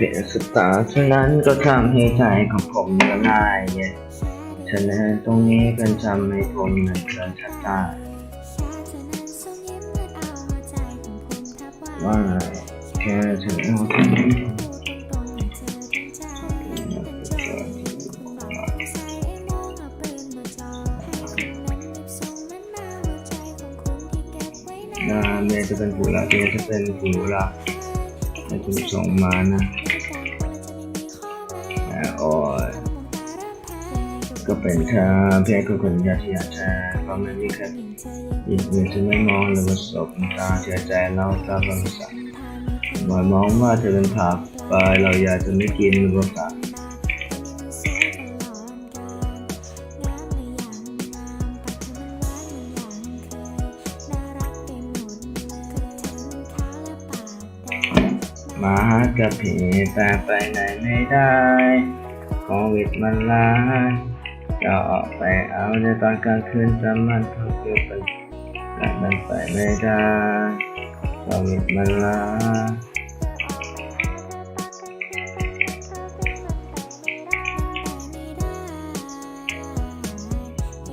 เพียงสตาเท่านั้นก็ทำให้ใจของผมละลายเย็นฉะนั้นตรงนี้เป็นทำให้ผมนั้นเกินทัดตายว่าแค่เธอเอาที่นี้นาเมย์จะเป็นผู้รักเมย์จะเป็นผู้รักให้คุณส่งมานะ ก็เป็นเธอเพียงคนคนเดียวที่อยากจะก็ไม่มีใครอีกเมื่อจะไม่มองหรือว่าสบตาเสียใจเราตาบางสักมอยมองว่าเธอเป็นผักไปเราอยากจะไม่กินหรือว่าผักมาหากับพี่แต่ไปไหนไม่ได้โควิดมันร้าย จะออกไปเอาในตอนกลางคืนแต่มันก็คือเป็นแต่มันไปไม่ได้โควิดมันร้าย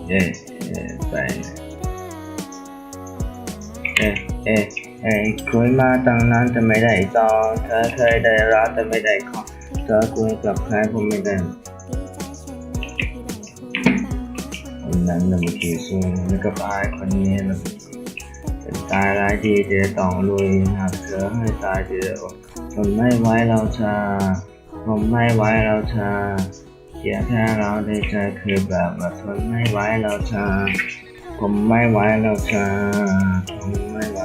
เอ๊ะเอ๊ะไปเอ๊ะเอ๊ะเอ๊ะคุยมาตั้งนานแต่ไม่ได้จองเธอเคยได้รักแต่ไม่ได้ขอเธอคุยกับใครผมไม่ได้ นั้นน่ะมันคือซูแล้วก็ปลายคนนี้นะเป็นตายร้ายทีเจะต้องลุยหากเธอให้ตายเจอดทนไม่ไหวเราชาผมไม่ไหวเราชาเสียแค่เราได้ใจคือแบบว่าทนไม่ไหวเราชาผมไม่ไหวเราชาผมไม่ไหว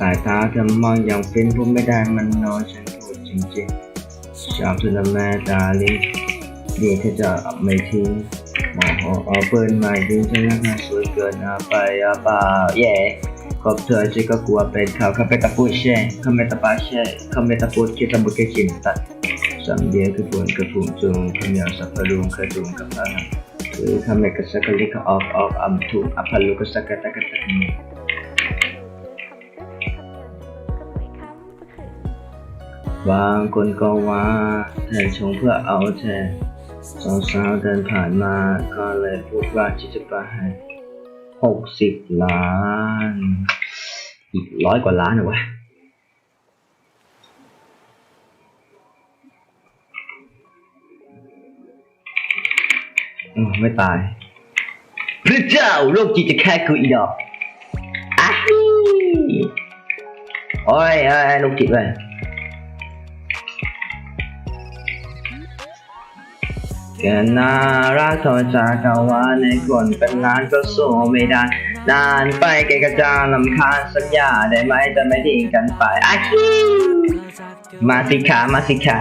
สายตาเธอมองอย่างฟินพูดไม่ได้มันน้อยฉันพูดจริงๆชอบเธอแม่ดาลิดีเธอจะไม่ทิ้งโมโหเอาปืนมายิงฉันนะคะสวยเกินเอาไปเอาเปล่าเย่คบเธอฉันก็กลัวเป็นเขาเขาเป็นตะปูเช่เขาเป็นตะปาเช่เขาเป็นตะปูคิดตะบุกชินตัดสังเดียคือปุ่นกับปุ่มจุงขมียสับปะรุงกระดุมกับพลังคือทำให้กระสักกระลิกออกออกอัมทุอัพลุกระสักกระตะกระตะ บางคนก็ว่าแต่ชงเพื่อเอาแทนสองสาวเดินผ่านมาก็เลยพูดว่าจิจะไปให้หกสิบล้าน อีกร้อยกว่าล้านเหรอวะอืมไม่ตาย พระเจ้าโรคจิตจะแค่กูอีดอกอ้าฮีโอ้ยเอ้ยโรคจิตเว้ย แกน่ารักเทอจากกาวาในคนเป็นล้านก็สู้ไม่ได้ นานไปแกก็จะลำคาญสัญญาได้ไหมจะไม่ทิ้งกันไปอาคีมาสิขามาสิขา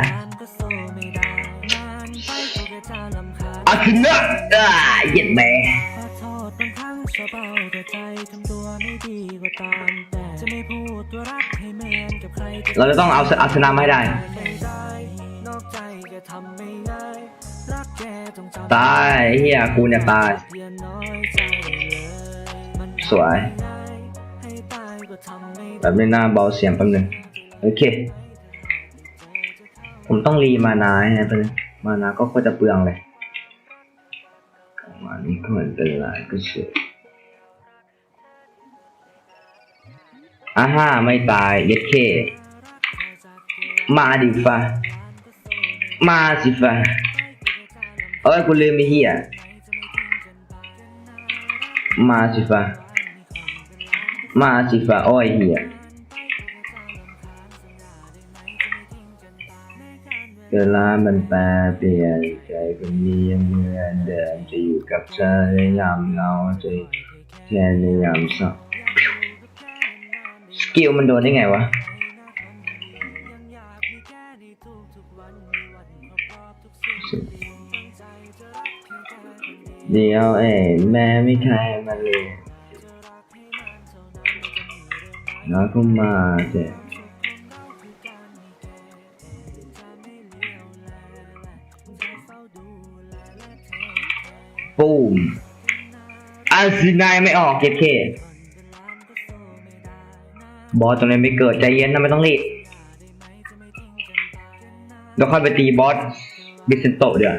อาคือนะอ่าเหย็ดแม่ขอโทษบางครั้งชอบเอาแต่ใจทำตัวไม่ดีก็ตามแต่จะไม่พูดว่ารักให้แมนกับใครเราจะต้องเอาอาสนะมาให้ได้ไม่ได้ ตายเฮียกูเนี่ยตาย สวยแบบไม่น่าเบาเสียงแป๊บนึงโอเค ผมต้องรีมานาให้นะเพื่อนมานาก็ก็จะเปลืองเลยมานี้ก็ไม่เป็นไรก็เฉยอ่าฮ่าไม่ตายเย็ดเค มาดิฟ้ามาสิฟ้า อ้ยกูลืมไอ้เหี้ยมาสิฟ้ามาสิฟ้าโอ้ยเหี้ยเวลามันแปรเปลี่ยนใจคนนี้ยังเหมือนเดิมจะอยู่กับเธอในยามเหงาจะแค่ในยามเศร้าสกิลมันโดนได้ไงวะ เดี๋ยวเอ๋แม่ไม่ใครมาเลยแล้วก็มาเจ็ปูมออาซินายไม่ออกเจ็ดเคบอสตรงนี้ไม่เกิดใจเย็นนะไม่ต้องรีบเดี๋ยวค่อยไปตีบอสบิสเซนโตเดี๋ยว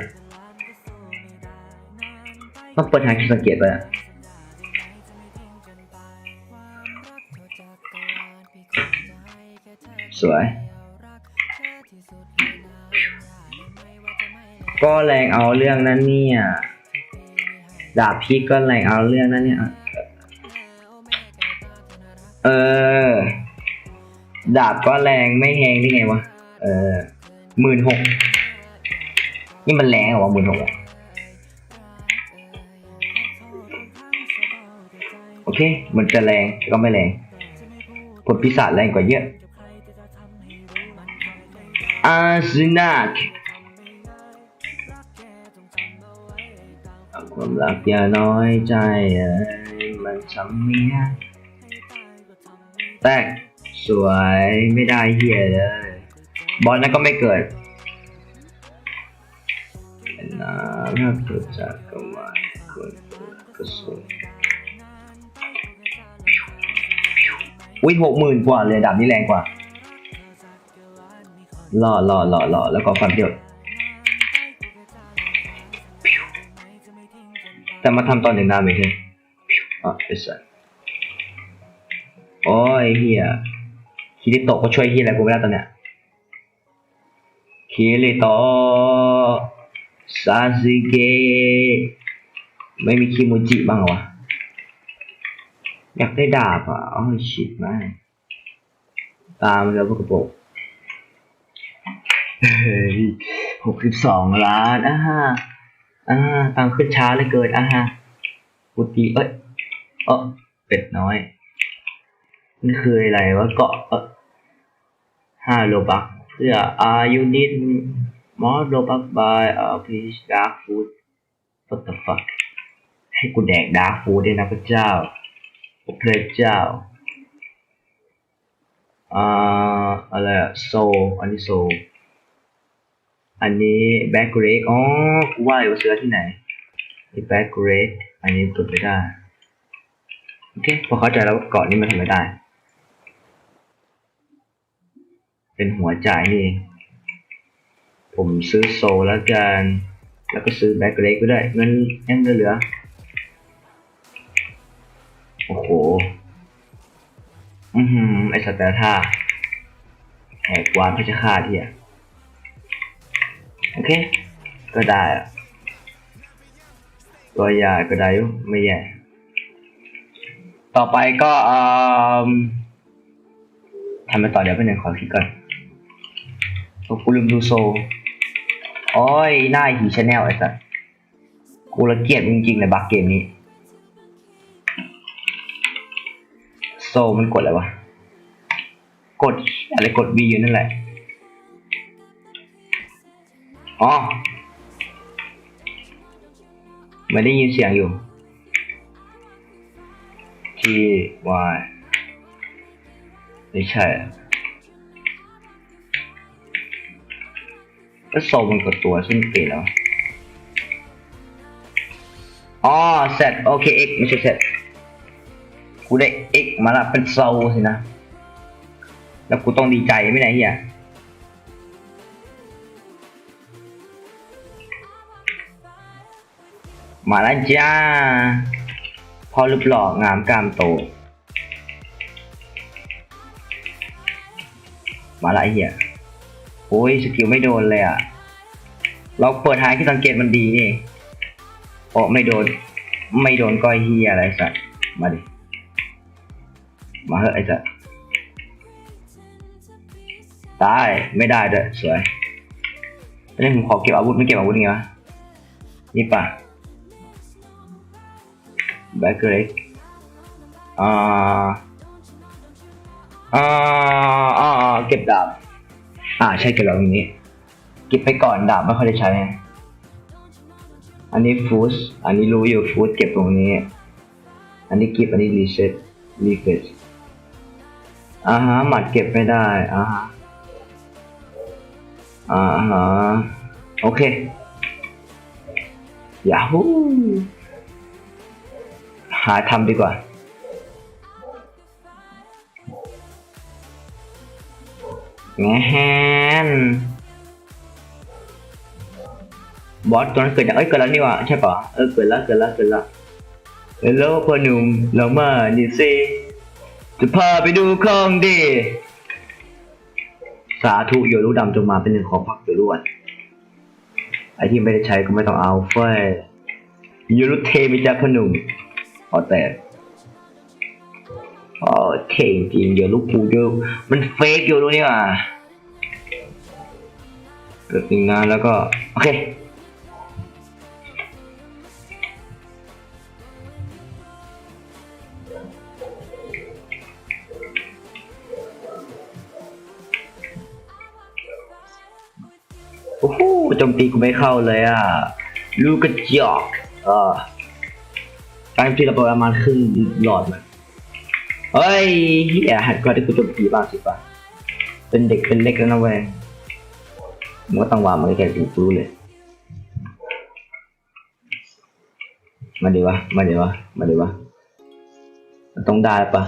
ต้องเปิดทางสังเกตไปอะสวย ก็แรงเอาเรื่องนั้นเนี่ย ดาบพีกก็แรงเอาเรื่องนั้นเนี่ย เออ ดาบก็แรงไม่แหงได้ไงวะ เออหมื่นหก นี่มันแรงเหรอวะหมื่นหกอะ เคมันจะแรงแต่ก็ไม่แรงผลพิศาจแรงกว่าเยอะอาซินาคความรักอย่าน้อยใจมันทำไม่ได้แตกสวยไม่ได้เฮียเลย บอลนั้นก็ไม่เกิดนะถ้าเกิดจากกวาคนก็สวย อุ้ยหกหมื่นกว่าเลยดาบนี้แรงกว่ารอรอรอรอแล้วก็ฟันเดียวแต่มาทำตอนหนึ่งดาเมจใช่ไหมอะไอ้สัสโอ้ยเฮียคิริโตะก็ช่วยเฮียอะไรกูไม่ได้ตอนเนี้ยคิริโตะซาสึเกะไม่มีคิมูจิบ้างเหรอวะ อยากได้ดาบอะอ๋อชิดมากตามแล้วพวกกระโปรงเฮ้ยหกสิบสองล้านอ่าฮะอ่าตังขึ้นช้าเลยเกินอ่าฮะกูตีเอ้ยเออเป็ดน้อยนี่คืออะไรวะเกาะเออห้าโลบักเพื่อ are you need more โลบัก by a piece dark food what the fuck ให้กูแดก dark food ด้วยนะพระเจ้า พระเจ้าอ่าอะไรอะโซอันนี้โซอันนี้แบ็กเกรกอ๋อกูว่าอยู่เสื้อที่ไหนนี่แบ็กเกรกอันนี้ตดไม่ได้ โอเค พอเข้าใจแล้วเกาะนี้มันทำไม่ได้ เป็นหัวจ่ายนี่ ผมซื้อโซแล้วกัน แล้วก็ซื้อแบ็กเกรกก็ได้ เงินยังเหลือ โอ้โห อือหือ ไอสัตว์แต่ท่าแหกวานเพชรฆาตที่อะ โอเค ก็ได้อะตัวใหญ่ก็ได้อยู่ไม่แย่ ต่อไปก็เอ่อทำไปต่อเดี๋ยวไปหนึ่งขอคิดก่อนโอ้กูลืมดูโซโอ้ยหน้าหีชแนลไอ้สัสกูละเกียดจริงๆเลยบักเกมนี้ โซมันกดอะไรวะ กดอะไรกด V อยู่นั่นแหละ อ๋อไม่ได้ยินเสียงอยู่ T Y ไม่ใช่อะแล้วโซมันกดตัวซึ่งเปลี่ยนแล้วอ๋อ Z โอเค X ไม่ใช่ Z กูได้ X มาละเป็นโซสินะ แล้วกูต้องดีใจไม่ไหนเฮียมาแล้วจ้า พอรูปหล่องามกามโต มาละเหี้ยโอ้ยสกิลไม่โดนเลยอะเราเปิดท้ายที่สังเกตมันดีนี่โอ้ไม่โดน ไม่โดนก้อยเฮียอะไรสัตว์มาดิ มาเถอะไอ้สัตว์ตายไม่ได้ด้วยสวยอันนี้ผมขอเก็บอาวุธไม่เก็บอาวุธงไงวะนี่ป่ะแบ็กเกอร์เล็กอ่าอ่าอ่าเก็บดาบอ่าใช่เก็บดาบตรงนี้ เก็บไปก่อนดาบไม่ค่อยได้ใช้อันนี้ฟูสอันนี้รู้อยู่ฟูสเก็บตรงนี้ อันนี้กิฟอันนี้รีเซ็ตรีเฟช อ่าฮะหมัดเก็บไม่ได้อ่าฮะอ่าฮะโอเคยาฮูหาทำดีกว่าแงนบอสตัวนั้นเกิดจากเอ้ยเกิดแล้วนี่วะใช่ปะเออเกิดแล้วเกิดแล้วเกิดแล้วเออแล้วพ่อหนุ่มเรามานี่สิ จะพาไปดูของดี สาธุโยรุดำจงมาเป็นหนึ่งของพรรคโยรุวันไอที่ไม่ได้ใช้ก็ไม่ต้องเอาเฟ้ยโยรุเทมิจาพนุ่มพอแต่อ๋อเท่จริงโยรุปูโยรุมันเฟกโยรุนี่ว่าเกิดหนึ่งนานแล้วก็ โอเค จมตีกูไม่เข้าเลยอะลูกกระจอกเออการโจมตีเราประมาณครึ่งหลอดมันเฮ้ยเฮียหัดก่อนที่กูจมตีบ้างสิป่ะเป็นเด็กเป็นเล็กแล้วนะเว้ยมึงก็ต้องวางมันแค่กูรู้เลยมาดีวะมาดีวะมาดีวะมันต้องได้ปะ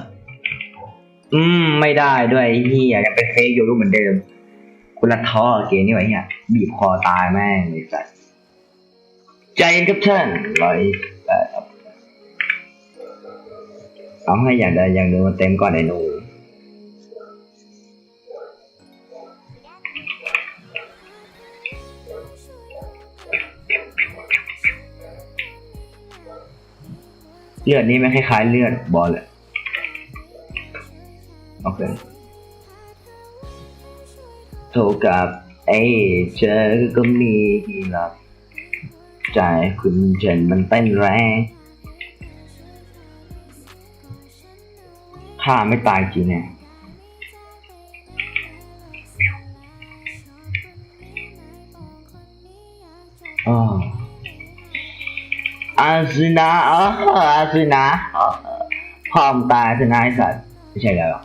อืม ไม่ได้ด้วยเฮียยังเป็นเฟกอยู่รู้เหมือนเดิมคุณละท้อเกมนี่ไว้เนี่ย บีบคอตายแม่งเลยสัสใจเย็นครับท่านร้อยแปดครับเอาให้อย่างใดอย่างหนึ่งมาเต็มก่อนไอ้หนูเลือดนี่ไม่คล้ายๆเลือดบอลเลยโอเคโทรกับ ไอ้เจอก็มีที่รับใจคุณเจนมันเต้นแรงข้าไม่ตายจริงเนี่ยอ๋ออาซึนะอ๋ออาซึนะอ๋อพ่อมตายอาซึนะไอ้สัตว์ไม่ใช่แล้วหรอ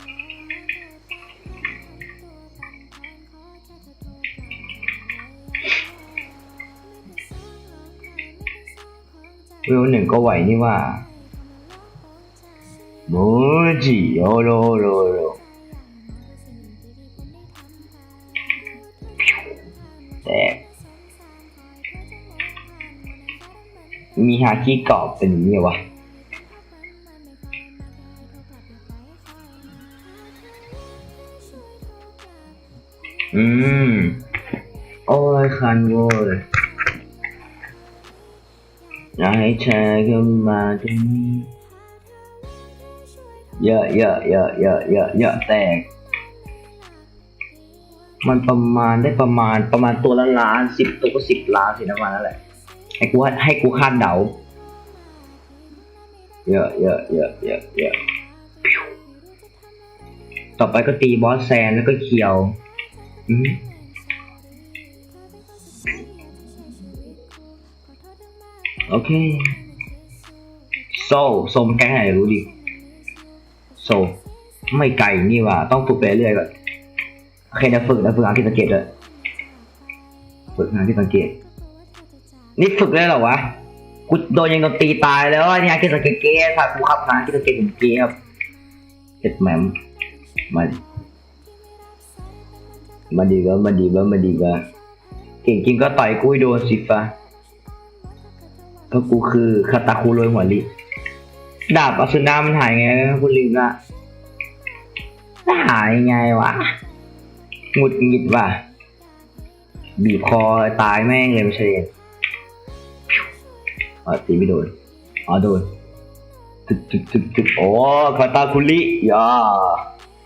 กวิวหนึ่งก็ไหวนี่ว่าโมจิโอโรโรโรแต่มีฮาคิกรอบเป็นอย่างนี้วะอืม โอ้ยคันโว้ย อยากให้เธอเข้ามาตรงนี้เยอะเยอะเยอะเยอะเยอะเยอะแตก มันประมาณได้ประมาณประมาณตัวละล้านสิบตัวก็สิบล้านสินะประมาณนั่นแหละ ให้กูให้กูคาดเดา เยอะเยอะเยอะเยอะเยอะต่อไปก็ตีบอสแซนแล้วก็เคียว อืม โอเคโซโซมันไกลไหนรู้ดิโซไม่ไกลนี่ว่า ต้องฝึกไปเรื่อยก่อนโอเคนะฝึกนะฝึกงานที่สังเกตเลยฝึกงานที่สังเกต นี่ฝึกได้หรอวะกูโดนยังโดนตีตายแล้วเนี่ยที่สังเกตเกมค่ะกูขับงานที่สังเกตผมเกมเจ็ดแหมมมาดิมาดีก็มาดีก็มาดีก็เก่งจริงก็ต่อยกูโดนสิฟ้า เพราะกูคือคาตาคูโรยหัวลิดาบอสุนามันหายไงคุณลืมละหายไงวะหงุดหงิดว่ะ บีบคอตายแม่งเลยไม่ใช่เองอ๋อตีไม่โดนอ๋อโดนตึกตึกตึกตึกโอ้คาตาคุริย่า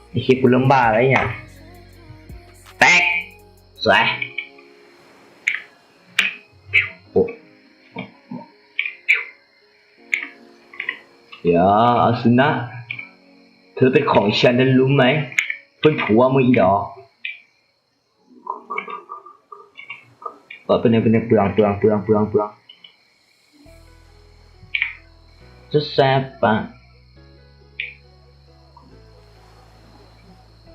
ไอ้เชี่ยกูเริ่มบ้าแล้วเนี่ยแตกสวย อย่าอาสุนะเธอเป็นของฉันนั้นรู้ไหมเพื่อนผัวมึงอีดอกเออเป็นไงเป็นไงเปลืองเปลืองเปลืองเปลืองเปลืองจะแซ่บปะ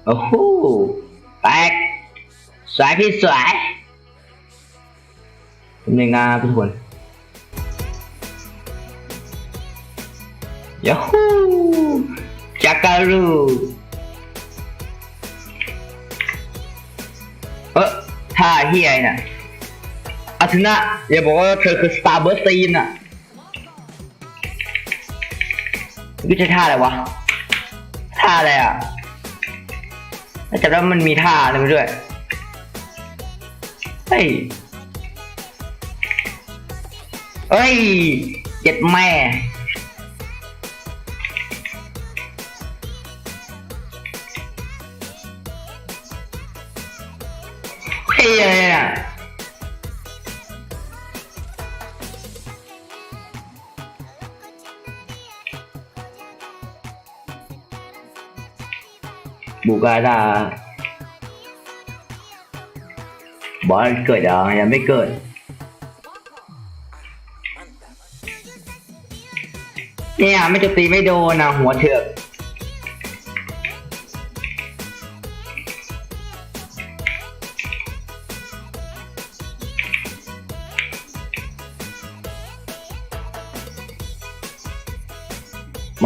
โอ้โหแตกสวยพี่สวยเป็นยังไงทุกคน ยาฮูจักการูเออท่าเฮียน่ะอาทินะอย่าบอกว่าเธอคือสตาร์เบิร์สตีนอะนี่ใช่ท่าอะไรวะ ท่าอะไรอะถ้าจำได้วมันมีท่าอะไรมาด้วย เฮ้ย เฮ้ย เจ็ดแม่ ยอะไรเนี่ยบูกาดาบอลเกิดเหรอยังไม่เกิดเนี่ยไม่จะตีไม่โดนนะหัวเถือก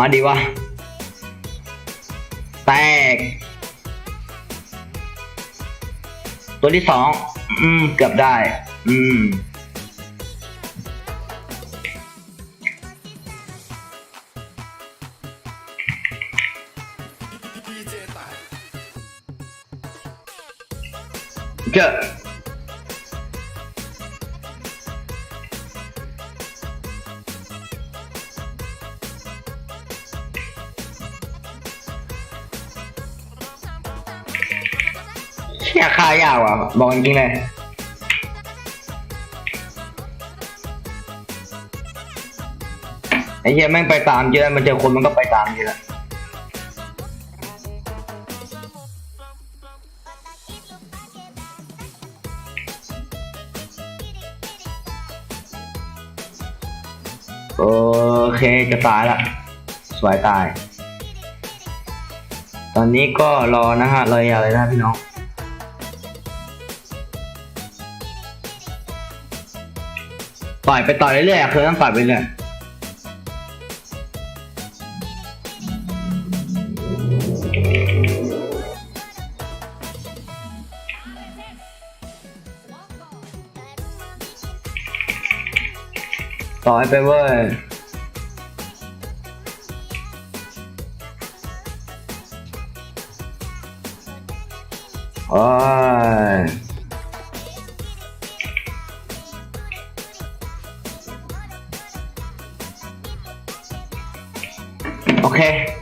มาดีวะ แตก ตัวที่สอง อืม เกือบได้ อืม เจอ ยายากว่ะบอกจริงเลยไอ้เหี้ยแม่งไปตามเยอะมันเจอคนมันก็ไปตามเยอะโอเคจะตายละ สวยตาย ตอนนี้ก็รอนะฮะรอยอะไรนะพี่น้อง ต่อยไปต่อยเรื่อยๆอะคือต้องต่อยไปเรื่อยต่อยไปเว้ยโอ้ย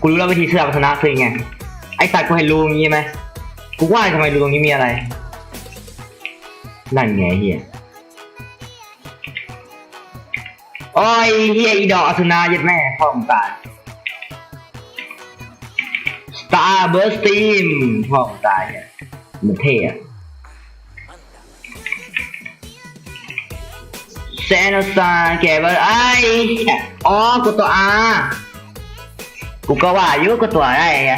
กูรู้แล้ววิธีเชื่อมชนะคือยังไง ไอ้สัตว์กูเห็นรูงี้ไหมกูว่าทำไมรูตรงนี้มีอะไร นั่นไงเฮียโอ้ยเฮียอีดอกอสุนายัดแม่พ่อมตาย Star Burst Team พ่อมตายเนี่ยเหมือนเท่อะเซนซาแกว่าไอ้เหี้ยอ๋อกดตัว R กูก็ว่าอยู่กดตัวได้ไง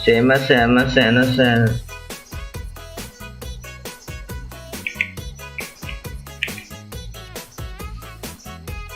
เซมาเซมาเซนเซ